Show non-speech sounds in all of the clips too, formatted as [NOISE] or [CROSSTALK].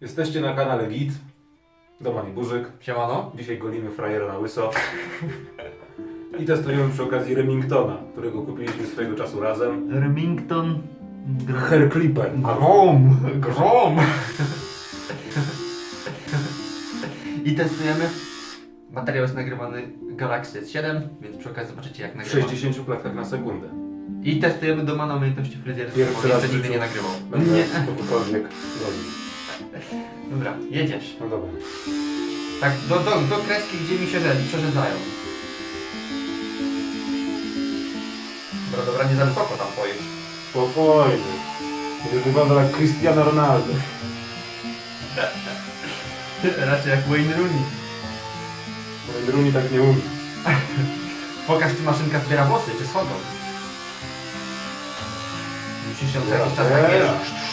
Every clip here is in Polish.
Jesteście na kanale Git. Domani Burzyk. Siemano. Dzisiaj golimy frajera na łyso. I testujemy przy okazji Remingtona, którego kupiliśmy swojego czasu razem. Remington. Hair Clipper. Grom! Grom! I testujemy. Materiał jest nagrywany Galaxy S7, więc przy okazji zobaczycie jak W nagrywam. 60 klatkach na sekundę. I testujemy domana umiejętności fryzjerskiej, Pierwszy bo raz jeszcze w nigdy życiu nie nagrywał. Będę Nie. kogokolwiek robił. Dobra, jedziesz. No dobra. Tak, do, do, do kreski, gdzie mi się rzeczy, przerzedzają. Dobra, dobra, nie za wysoko tam pojedź. Spokojnie. Będzie wyglądał jak Cristiano Ronaldo. Raczej jak Wayne Rooney. Wayne Rooney tak nie umie. Pokaż, czy maszynka zbiera włosy, czy schodzą. Musisz ją co jakiś czas tak.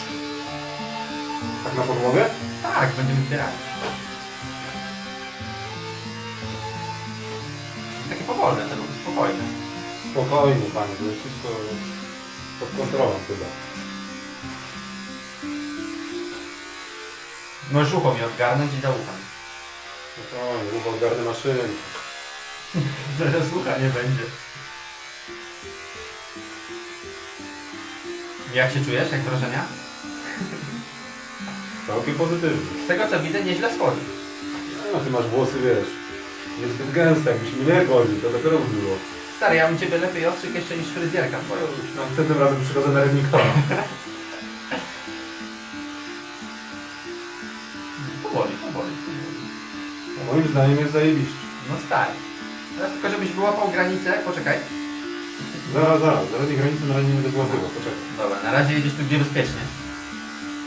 Tak na podłogę? Tak, będziemy zbierać. Takie powolne, te ruchy, spokojne. Spokojnie panie, to jest wszystko pod kontrolą chyba. Możesz ucho mi odgarnąć i zaufam. Spokojnie, ucho ogarnę maszynę. Zaraz [LAUGHS] słucha nie będzie. Jak się czujesz? Jak wrażenia? [LAUGHS] Całkiem pozytywnie. Z tego co widzę, nieźle schodzi. No ty masz włosy, wiesz, niezbyt gęste, jakbyś mnie golił, to dopiero by było. Stary, ja bym ciebie lepiej ostrzyk jeszcze niż fryzjerka twoją. Następnym razem przychodzę na Remingtona. [LAUGHS] Powoli, powoli. Moim zdaniem jest zajebiście. No stary. Teraz tylko żebyś wyłapał granicę, poczekaj. Zaraz, zaraz, zaraz tej granicy na razie nie będę złapywał, poczekaj. Dobra, na razie jedziesz tu gdzie bezpiecznie.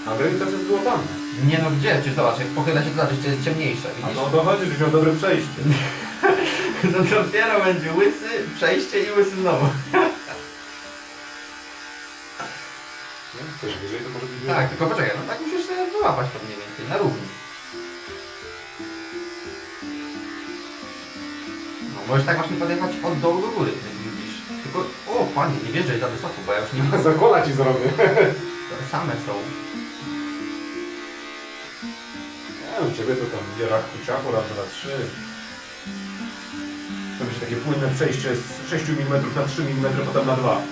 A granica jest złapana. Nie no gdzie? Czy zobacz, jak pochyla się to zobaczysz, to jest ciemniejsze, A widzisz? to o to chodzi, żebyś miał dobre przejście. No [LAUGHS] to dopiero będzie łysy, przejście i łysy znowu. Nie? Coś wyżej to może być Tak, tylko poczekaj, no tak musisz sobie wyłapać to mniej więcej, na równi. No, możesz tak właśnie podjechać od dołu do góry, jak widzisz. Tylko, o panie, nie wjeżdżaj za wysoko, bo ja już nie widzę. [LAUGHS] Za kola ci zrobię. [LAUGHS] Same są. Nie u ciebie to tam idzie rach kuciaku, raz, dwa, trzy. To będzie takie płynne przejście z 6 mm na 3 mm, potem na 2.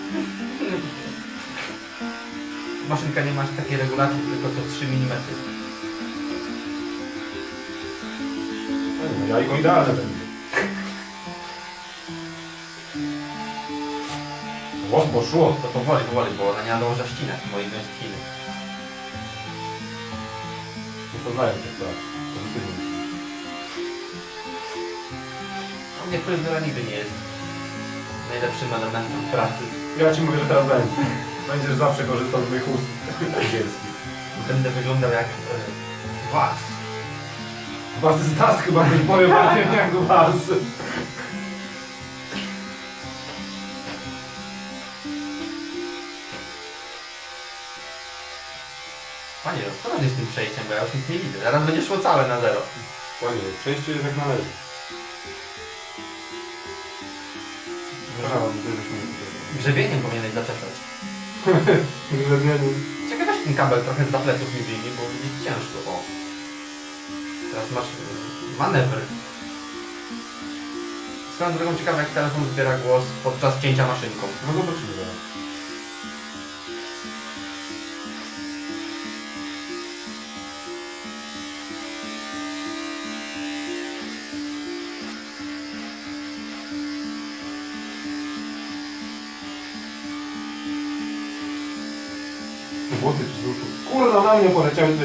Maszynka nie masz takiej regulacji, tylko co 3 mm. No, jajko idealne będzie. O, poszło. To powoli, powoli, bo ona nie nadąża ścinać, moich jest Poznaję tych prac. Pozytywnie. U mnie fryzura nigdy nie jest najlepszym elementem pracy. Ja ci mówię, że teraz będzie. [LAUGHS] Będziesz zawsze korzystał z moich ust [LAUGHS] angielskich. Będę wyglądał jak e, was. Was z nas chyba być powiem bardziej jak was. Panie, ostrożnie z tym przejściem, bo ja już nic nie widzę. Zaraz będzie szło całe na zero. Panie, przejście jest jak należy. Przepraszam, ty żeśmy Grzebieniem powinieneś zaczesać. [LAUGHS] Grzebieniu. Czekaj, weź ten kabel trochę z zapleców mi wyjmij, bo będzie ci ciężko. O. Teraz masz e, manewr. Swoją drogą ciekawe, jak telefon zbiera głos podczas cięcia maszynką. No zobaczymy zaraz. Włosy ci z uszu. Kurna, na mnie poleciały te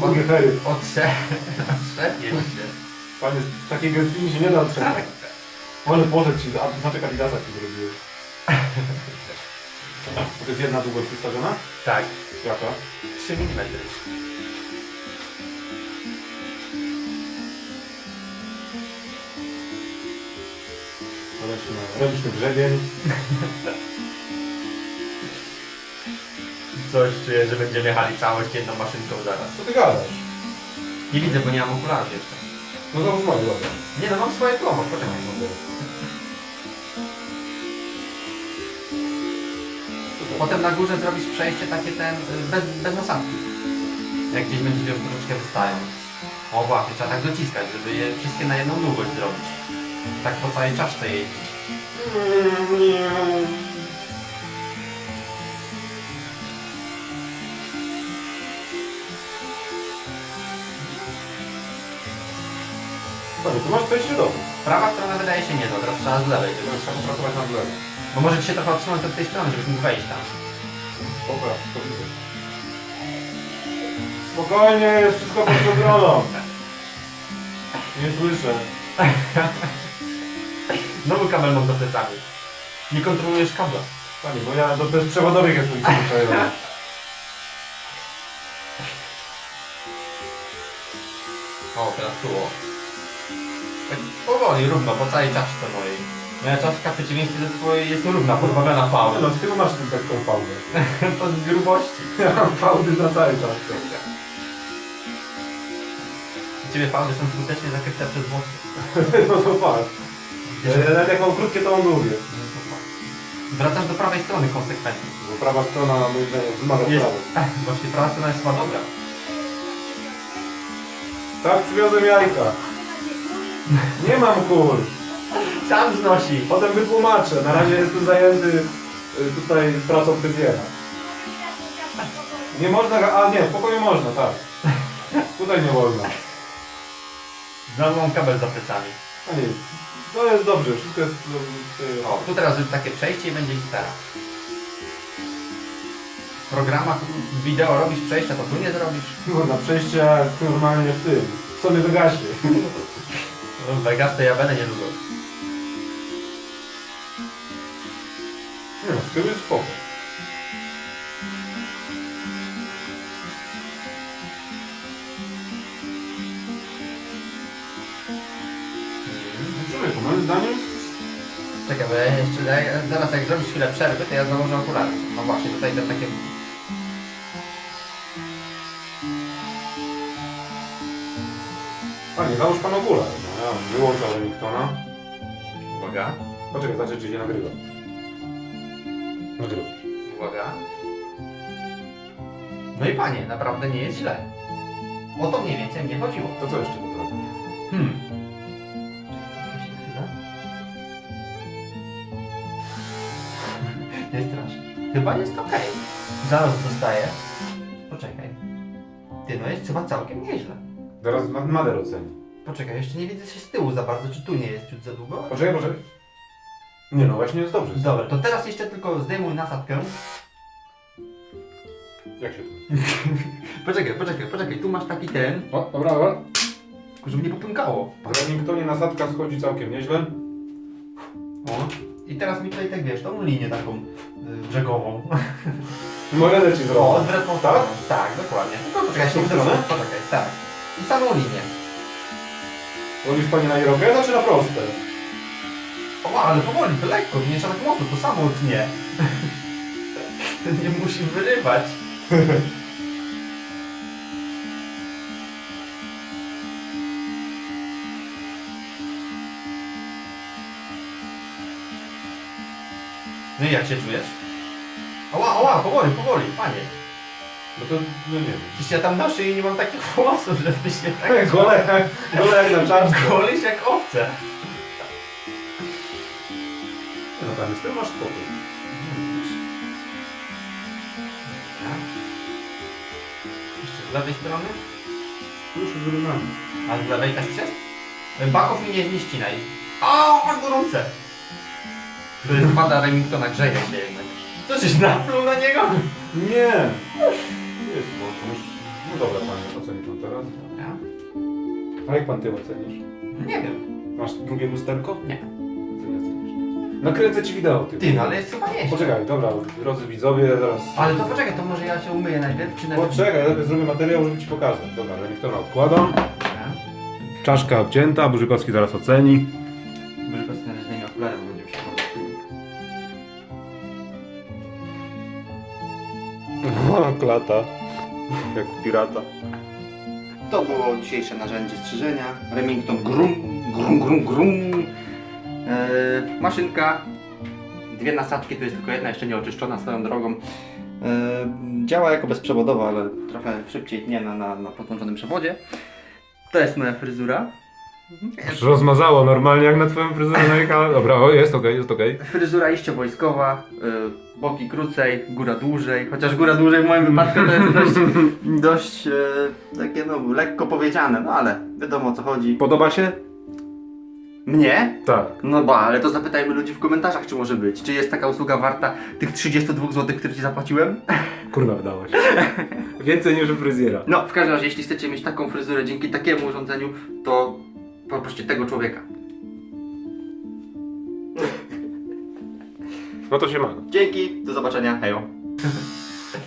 Mogę hery. Otrze... Otrzepię się. Panie, z takiej gęstwiny się nie da otrzymać. Ale poszedł ci, a znaczek Adidasa ci zrobiły. To jest jedna długość ustawiona? Tak, Jaka? 3 mm. Ręczny grzebień. [LAUGHS] Coś że będziemy jechali całość jedną maszynką zaraz. Co ty gadasz? Nie widzę, bo nie mam okularów jeszcze. No załóż moje, dobra. Nie no, mam swoje promo, poczekaj. Potem na górze zrobisz przejście takie ten, y, bez, bez nasadki. Jak gdzieś będzie że troszeczkę wystają. O właśnie, trzeba tak dociskać, żeby je wszystkie na jedną długość zrobić. Tak po całej czaszce jeździć. Panie, tu masz przejście do domu. Prawa strona wydaje się nie to, teraz trzeba z lewej. Tylko trzeba popracować na lewo. Bo może ci się trochę odsunąć od tej strony, żebyś mógł wejść tam. Spoko, to widzę. Spokojnie, jest wszystko pod kontrolą. Nie słyszę. [LAUGHS] Znowu kabel mam za plecami. Nie kontrolujesz kabla. Panie, bo ja do bezprzewodowych jestem przyzwyczajony. [LAUGHS] O, teraz tu o. Powoli, równo, po całej czaszce mojej. Moja czaszka w przeciwieństwie do twojej jest równa, pozbawiona fałdy. No z tyłu masz tylko taką fałdę. [LAUGHS] to z grubości. Ja mam fałdy na całej czaszce. U ciebie fałdy są skutecznie zakryte przez włosy. [LAUGHS] No to fakt. Ja Nawet jak mam krótkie, to mam długie. Wracasz do prawej strony konsekwentnie. Bo prawa strona, moim zdaniem, wymaga Jest. prawej. [LAUGHS] Właśnie prawa strona jest chyba dobra. Tak, przywiozłem jajka. Nie mam kul. Sam znosi. Potem wytłumaczę. Na razie jestem zajęty y, tutaj pracą fryzjera. Nie można, a nie, w pokoju można, tak. Tutaj nie wolno. Znowu mam kabel za plecami. A nie, to jest dobrze, wszystko jest... y, O, tu teraz jest takie przejście i będzie gitara. W programach wideo robisz przejścia, to tu nie zrobisz. Można przejście jak normalnie w tym, w Sony Vegasie. W Vegas to ja będę niedługo. Nie no, z tyłu jest spoko. Człowieku, moim zdaniem Czekaj, bo ja jeszcze ja, zaraz jak zrobisz chwilę przerwy, to ja założę okulary. No właśnie, tutaj te takie... Panie, załóż pan okulary. Wyłączam Remingtona. Uwaga, Poczekaj, znaczy, czy się nagrywa. Nagrywa. uwaga. No i panie, naprawdę nie jest źle. O to mniej więcej mnie chodziło. To co jeszcze robisz? Hmm. Czekaj chwilę. Nie strasz. Chyba jest okej. Zaraz dostaję. Poczekaj. Ty, no jest chyba całkiem nieźle. Zaraz ma- Mader oceni. Poczekaj, jeszcze nie widzę się z tyłu za bardzo, czy tu nie jest ciut za długo? Poczekaj, poczekaj. Nie no, właśnie jest dobrze. Dobra, to teraz jeszcze tylko zdejmuj nasadkę. Jak się to... [LAUGHS] Poczekaj, poczekaj, poczekaj, tu masz taki ten, O, dobra, dobra. tylko żeby nie popękało. Remingtonie nasadka schodzi całkiem nieźle. O. I teraz mi tutaj tak wiesz, tą linię taką y, brzegową. [LAUGHS] Moredę ci zrobię. odwrotną Tak? stronę. Tak, dokładnie. Tylko poczekaj, W tą się stronę? Poczekaj, tak. I samą linię. Wolisz pani na irokeza czy na proste? O, ale powoli, to lekko, nie trzeba tak mocno, to samo tnie. [LAUGHS] nie musi wyrywać. [LAUGHS] No i jak się czujesz? Ała, ała, powoli, powoli, panie. No to, no nie wiem. Przecież ja tam noszę i nie mam takich włosów, żebyś się [LAUGHS] tak... Gole, [LAUGHS] gole jak na czarno. Golisz jak owce. No tam tym masz spokój. Jeszcze z lewej strony? Już wyrównamy. A z lewej też chcesz? Baków mi nie, nie ścinaj. O, jak gorące! To jest pada Remingtona, grzeje się jednak. To żeś napluł na niego? Nie. Dobra panie, oceni pan teraz. Ja? A jak pan ty ocenisz? Nie wiem. Masz drugie lusterko? Nie. Ty nie ocenisz. Nakręcę ci wideo ty. Ty, no ale jest chyba nieźle. Poczekaj, dobra, drodzy widzowie, zaraz... Ale to poczekaj, to może ja się umyję najpierw, czy najpierw... Poczekaj, lepiej zrobię materiał, żeby ci pokazać. Dobra, Remingtona odkładam. Ja? Czaszka obcięta, Burzykowski zaraz oceni. Może po prostu na zdejmie okulary, bo będzie mi się podobać. Klata. Jak pirata. To było dzisiejsze narzędzie strzyżenia. Remington Grum, Grum, Grum, Grum. Eee, maszynka. Dwie nasadki, to jest tylko jedna, jeszcze nie oczyszczona swoją drogą. działa jako bezprzewodowo, ale trochę szybciej tnie na, na, na podłączonym przewodzie. To jest moja fryzura. Aż rozmazało normalnie jak na twoją fryzurę najechałem. Dobra, o, jest okej, jest okej. Fryzura iście wojskowa, y, boki krócej, góra dłużej, chociaż góra dłużej w moim wypadku to jest dość, [LAUGHS] dość y, takie no lekko powiedziane, no ale wiadomo o co chodzi. Podoba się? Mnie? Tak. No ba, ale to zapytajmy ludzi w komentarzach, czy może być. Czy jest taka usługa warta tych 32 zł, które ci zapłaciłem? Kurna wydało się. Więcej niż u fryzjera. No, w każdym razie, jeśli chcecie mieć taką fryzurę dzięki takiemu urządzeniu, to poproście tego człowieka. No to się ma. Dzięki, do zobaczenia, hejo. [LAUGHS]